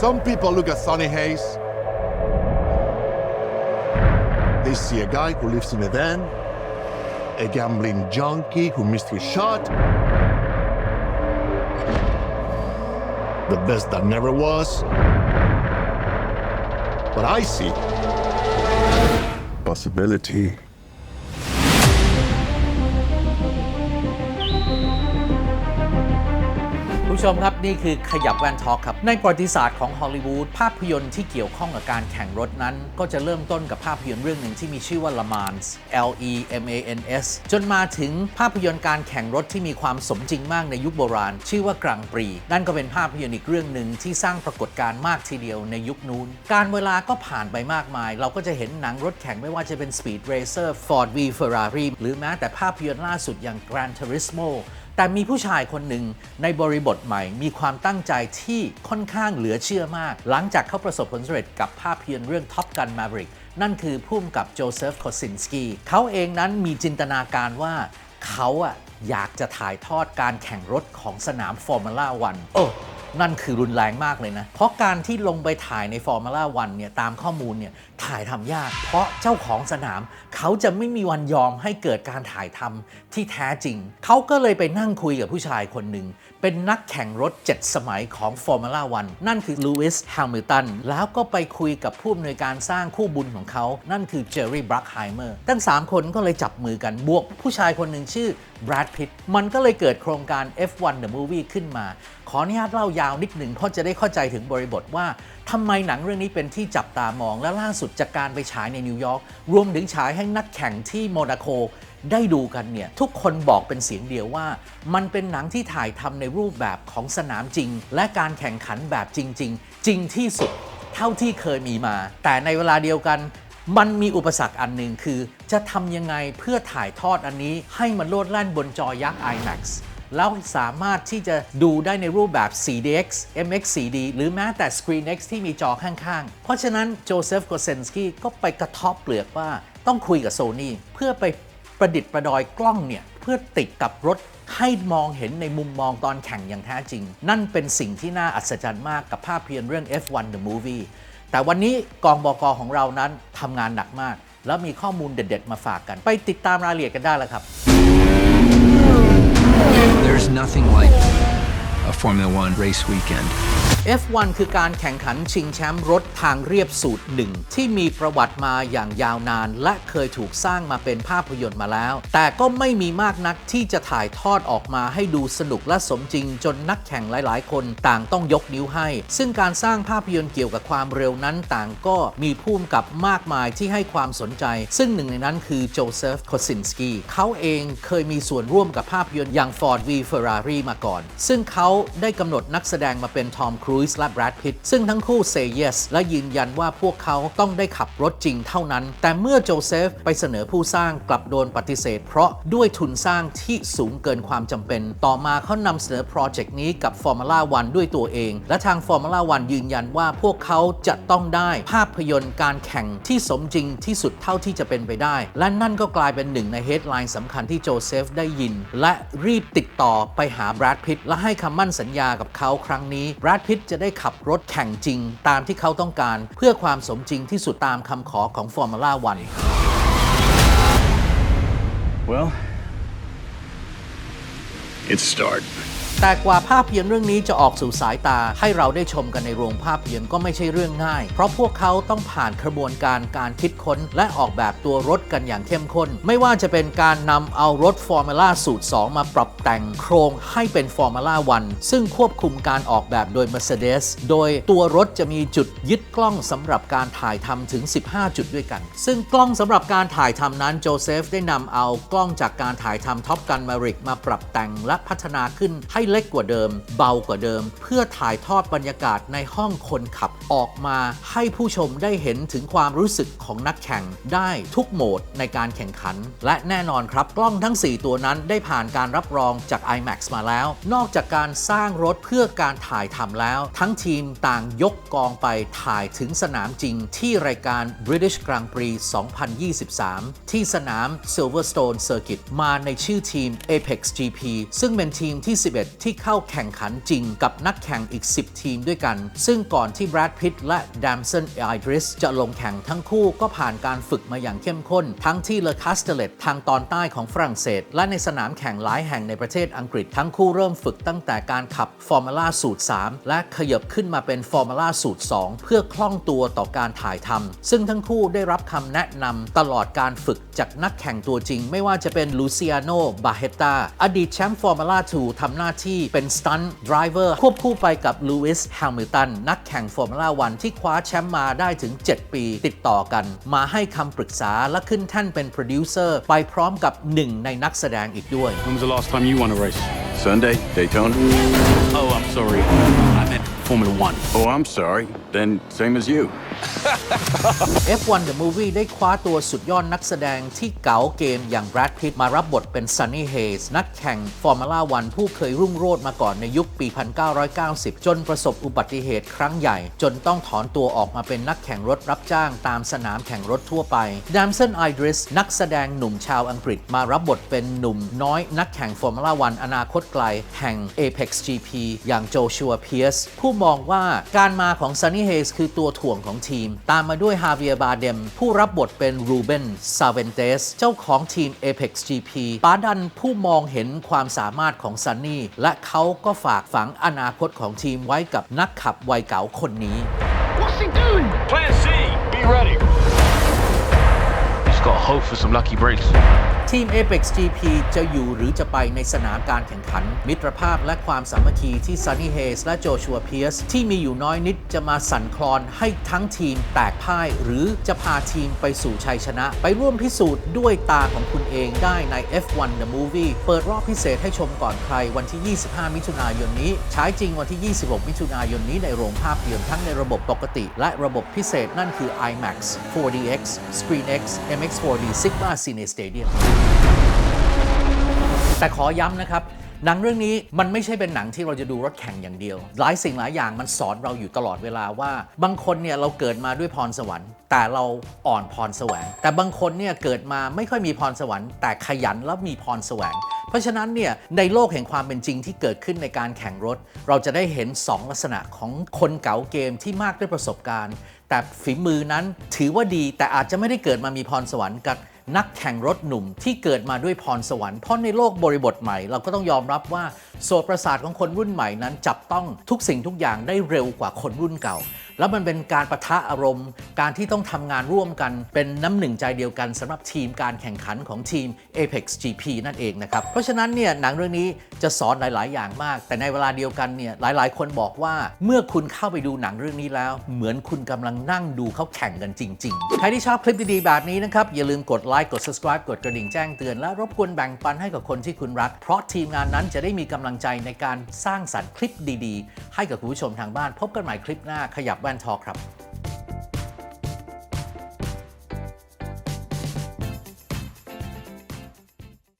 Some people look at Sonny Hayes. They see a guy who lives in a van, a gambling junkie who missed his shot, the best that never was. But I see possibility. ผู้ชมครับ นี่คือขยับแวนทอล์กครับ ในประวัติศาสตร์ของฮอลลีวูดภาพยนตร์ที่เกี่ยวข้องกับการแข่งรถนั้น ก็จะเริ่มต้นกับภาพยนตร์เรื่องหนึ่งที่มีชื่อว่า Le Mans L E M A N S จนมาถึงภาพยนตร์การแข่งรถที่มีความสมจริงมากในยุคโบราณ ชื่อว่ากรังปรี นั่นก็เป็นภาพยนตร์อีกเรื่องหนึ่งที่สร้างปรากฏการณ์มากทีเดียวในยุคนู้น การเวลาก็ผ่านไปมากมาย เราก็จะเห็นหนังรถแข่งไม่ว่าจะเป็น Speed Racer Ford v Ferrari หรือแม้แต่ภาพยนตร์ล่าสุดอย่าง Gran Turismo แต่มีผู้ชายคนหนึ่งในบริบทใหม่ มีความตั้งใจที่ค่อนข้างเหลือเชื่อมาก หลังจากเขาประสบผลสำเร็จกับภาพยนตร์เรื่อง Top Gun Maverick นั่นคือพุ่มกับโจเซฟคอสินสกี้เขาเองนั้นมีจินตนาการว่าเขาอะอยากจะถ่ายทอดการแข่งรถของสนามฟอร์มูล่าวันโอ้ นั่นคือรุนแรงมากเลยนะ เพราะการที่ลงไปถ่ายในฟอร์มูล่าวันเนี่ยตามข้อมูลเนี่ยถ่ายทำยาก เพราะเจ้าของสนาม เขาจะไม่มีวันยอมให้เกิดการถ่ายทำที่แท้จริง เขาก็เลยไปนั่งคุยกับผู้ชายคนหนึ่ง เป็นนักแข่งรถ 7 สมัยของฟอร์มูล่าวันนั่นคือลูอิสแฮมิลตันแล้วก็ไปคุยกับผู้อำนวยการสร้างคู่บุญของเขา นั่นคือเจอร์รี่บรักไฮเมอร์ทั้ง 3 คนก็เลยจับมือกันบวกผู้ชายคนหนึ่งชื่อแบรดพิตมันก็เลยเกิดโครงการ F1 The Movie ขึ้นมา ขออนุญาตเล่ายาวนิดหนึ่งเพราะจะได้เข้าใจถึงบริบทว่าทำไมหนังเรื่องนี้เป็นที่จับตามอง และล่าสุดจากการไปฉายในนิวยอร์กรวมถึงฉายให้นักแข่งที่โมนาโกได้ดูกันเนี่ย ทุกคนบอกเป็นเสียงเดียวว่า มันเป็นหนังที่ถ่ายทำในรูปแบบของสนามจริง และการแข่งขันแบบจริง ๆ จริงที่สุดเท่าที่เคยมีมา แต่ในเวลาเดียวกันมันมีอุปสรรคอันหนึ่งคือ จะทำยังไงเพื่อถ่ายทอดอันนี้ให้มันโลดแล่นบนจอยักษ์ IMAX แล้วสามารถที่จะดูได้ในรูปแบบ 4DX MX 4D หรือแม้แต่ ScreenX ที่มีจอข้างๆ เพราะฉะนั้นโจเซฟโกเซนสกี้ก็ไปกระทบเปลือกว่าต้องคุยกับโซ n y เพื่อไปประดิษฐ์ประดอยกล้องเนี่ย เพื่อติดกับรถให้มองเห็นในมุมมองตอนแข่งอย่างแท้จริง นั่นเป็นสิ่งที่น่าอัศจรรย์มากกับภาพยนตร์เรื่อง F1 The Movie แต่วันนี้กองบกของเรานั้นทำงานหนักมาก แล้วมีข้อมูลเด็ด ๆ มาฝากกัน ไปติดตามรายละเอียดกันได้แล้วครับ There's nothing like a Formula One race weekend. F1 คือการแข่งขันชิงแชมป์รถทางเรียบสูตรหนึ่งที่มีประวัติมาอย่างยาวนาน และเคยถูกสร้างมาเป็นภาพยนตร์มาแล้ว แต่ก็ไม่มีมากนักที่จะถ่ายทอดออกมาให้ดูสนุกและสมจริง จนนักแข่งหลาย ๆ คนต่างต้องยกนิ้วให้ ซึ่งการสร้างภาพยนตร์เกี่ยวกับความเร็วนั้นต่างก็มีผู้กำกับมากมายที่ให้ความสนใจ ซึ่งหนึ่งในนั้นคือโจเซฟโคซินสกีเขาเองเคยมีส่วนร่วมกับภาพยนตร์อย่าง Ford v Ferrari มาก่อน ซึ่งเขาได้กำหนดนักแสดงมาเป็นทอมครูรูซและแบรดพิตซึ่งทั้งคู่ say yes และยืนยันว่าพวกเขาต้องได้ขับรถจริงเท่านั้น แต่เมื่อโจเซฟไปเสนอผู้สร้างกลับโดนปฏิเสธ เพราะด้วยทุนสร้างที่สูงเกินความจำเป็น ต่อมาเขานำเสนอโปรเจกต์นี้กับ Formula 1 ด้วยตัวเอง และทาง Formula 1 ยืนยันว่าพวกเขาจะต้องได้ภาพยนตร์การแข่งที่สมจริงที่สุดเท่าที่จะเป็นไปได้ และนั่นก็กลายเป็นหนึ่งในเฮดไลน์สำคัญที่โจเซฟได้ยิน และรีบติดต่อไปหาแบรดพิตและให้คำมั่นสัญญากับเขาครั้งนี้แบรดพิตจะได้ขับรถแข่งจริง ตามที่เขาต้องการ เพื่อความสมจริงที่สุดตามคำขอของ Formula 1 Well, it's start. แต่กว่าภาพยนตร์เรื่องนี้จะออกสู่สายตาให้เราได้ชมกันในโรงภาพยนตร์ก็ไม่ใช่เรื่องง่าย เพราะพวกเขาต้องผ่านกระบวนการการคิดค้น และออกแบบตัวรถกันอย่างเข้มข้น ไม่ว่าจะเป็นการนำเอารถฟอร์มูล่าสูตร 2 มาปรับแต่งโครงให้เป็นฟอร์มูล่าวันซึ่งควบคุมการออกแบบโดย Mercedes โดยตัวรถจะมีจุดยึดกล้องสำหรับการถ่ายทำถึง 15 จุดด้วยกัน ซึ่งกล้องสำหรับการถ่ายทำนั้นโจเซฟได้นำเอากล้องจากการถ่ายทำท็อปกันมาริกมาปรับแต่งและพัฒนาขึ้นให้เล็กกว่าเดิม เบากว่าเดิม เพื่อถ่ายทอดบรรยากาศในห้องคนขับออกมาให้ผู้ชมได้เห็นถึงความรู้สึกของนักแข่งได้ทุกโหมดในการแข่งขัน และแน่นอนครับ กล้องทั้ง 4 ตัวนั้นได้ผ่านการรับรองจาก IMAX มาแล้ว นอกจากการสร้างรถเพื่อการถ่ายทำแล้ว ทั้งทีมต่างยกกองไปถ่ายถึงสนามจริง ที่รายการ British Grand Prix 2023 ที่สนาม Silverstone Circuit มาในชื่อทีม Apex GP ซึ่งเป็นทีมที่ 11ที่เข้าแข่งขันจริงกับนักแข่งอีก 10 ทีมด้วยกัน ซึ่งก่อนที่แบรดพิตและด a มสันไอดริสจะลงแข่งทั้งคู่ก็ผ่านการฝึกมาอย่างเข้มข้น ทั้งที่เลคาสเตเลตทางตอนใต้ของฝรั่งเศส และในสนามแข่งหลายแห่งในประเทศอังกฤษ ทั้งคู่เริ่มฝึกตั้งแต่การขับฟอร์มูล่าสูตร 3 และขยับขึ้นมาเป็นฟอร์มูล่าสูตร 2 เพื่อคล่องตัวต่อการถ่ายทำซึ่งทั้งคู่ได้รับคำแนะนำตลอดการฝึกจากนักแข่งตัวจริง ไม่ว่าจะเป็นลูเซียโนบาเฮตาอดีตแชมป์ฟอร์มูล่า2ทำหน้าที่เป็นสตันท์ดรเวอร์ควบคู่ไปกับลูอิสแฮมิลตันนักแข่งฟอร์มูล่าวันที่คว้าแชมป์มาได้ถึง 7 ปีติดต่อกัน มาให้คำปรึกษาและขึ้นแท่นเป็นโปรดิวเซอร์ไปพร้อมกับหนึ่งในนักแสดงอีกด้วย When was the last time you won a race? Sunday, Daytona. Oh, I'm sorry. I meant Formula One. Oh, I'm sorry. Then same as you. F1 The Movie ได้คว้าตัวสุดยอดนักแสดงที่เก๋าเกมอย่างแบรดพิตมารับบทเป็น Sunny Hayes นักแข่งฟอร์มูล่าวันผู้เคยรุ่งโรจน์มาก่อนในยุคปี 1990 จนประสบอุบัติเหตุครั้งใหญ่ จนต้องถอนตัวออกมาเป็นนักแข่งรถรับจ้างตามสนามแข่งรถทั่วไปด a มสันไอดริสนักแสดงหนุ่มชาวอังกฤษมารับบทเป็นหนุ่มน้อยนักแข่งฟอร์มูล่าวันอนาคตไกล แห่ง Apex GP อย่างโจชัวเพียสผู้มองว่าการมาของ Sunny Hayes คือตัวถ่วงของทีม ตามมาด้วยฮาเวียบาเดม ผู้รับบทเป็นรูเบนซาเวนเตสเจ้าของทีม Apex GP ปาดันผู้มองเห็นความสามารถของซันนี่ และเขาก็ฝากฝังอนาคตของทีมไว้กับนักขับวัยเก๋าคนนี้ Plan C. Be ready. Just gotta hope for some lucky breaks. ทีม Apex GP จะอยู่หรือจะไปในสนามการแข่งขัน มิตรภาพและความสามัคคีที่ Sunny Hayes และโจชัวเพียสที่มีอยู่น้อยนิดจะมาสั่นคลอนให้ทั้งทีมแตกพ่าย หรือจะพาทีมไปสู่ชัยชนะ ไปร่วมพิสูจน์ด้วยตาของคุณเองได้ใน F1 The Movie เปิดรอบพิเศษให้ชมก่อนใครวันที่ 25 มิถุนายนนี้ฉายจริงวันที่ 26 มิถุนายนนี้ในโรงภาพยนตร์ทั้งในระบบปกติ และระบบพิเศษนั่นคือ IMAX 4DX ScreenX MX4D Sigma Cine Stadium แต่ขอย้ำนะครับ หนังเรื่องนี้มันไม่ใช่เป็นหนังที่เราจะดูรถแข่งอย่างเดียว หลายสิ่งหลายอย่างมันสอนเราอยู่ตลอดเวลาว่า บางคนเนี่ยเราเกิดมาด้วยพรสวรรค์ แต่เราอ่อนพรแสวงแต่บางคนเนี่ยเกิดมาไม่ค่อยมีพรสวรรค์ แต่ขยันแล้วมีพรแสวงเพราะฉะนั้นเนี่ยในโลกแห่งความเป็นจริงที่เกิดขึ้นในการแข่งรถ เราจะได้เห็น 2 ลักษณะของคนเก๋าเกมที่มากด้วยประสบการณ์ แต่ฝีมือนั้นถือว่าดีแต่อาจจะไม่ได้เกิดมามีพรสวรรค์กับ นักแข่งรถหนุ่มที่เกิดมาด้วยพรสวรรค์เพราะในโลกบริบทใหม่ เราก็ต้องยอมรับว่า โสตประสาทของคนรุ่นใหม่นั้นจับต้องทุกสิ่งทุกอย่างได้เร็วกว่าคนรุ่นเก่า แล้วมันเป็นการประทะอารมณ์ การที่ต้องทำงานร่วมกัน เป็นน้ำหนึ่งใจเดียวกันสำหรับทีมการแข่งขันของทีม Apex GP นั่นเองนะครับ เพราะฉะนั้นเนี่ยหนังเรื่องนี้จะสอนหลาย ๆ อย่างมาก แต่ในเวลาเดียวกันเนี่ยหลาย ๆ คนบอกว่าเมื่อคุณเข้าไปดูหนังเรื่องนี้แล้ว เหมือนคุณกำลังนั่งดูเขาแข่งกันจริง ๆ ใครที่ชอบคลิปดี ๆ แบบนี้นะครับอย่าลืมกดไลค์กด subscribe กดกระดิ่งแจ้งเตือนและรบกวนแบ่งปันให้กับคนที่คุณรัก เพราะทีมงานนั้นจะได้มีกำลังใจในการสร้างสรรค์คลิปดี ๆ ให้กับคุณผู้ชมทางบ้าน พบกันใหม่คลิปหน้าขยับแว่นทอครับ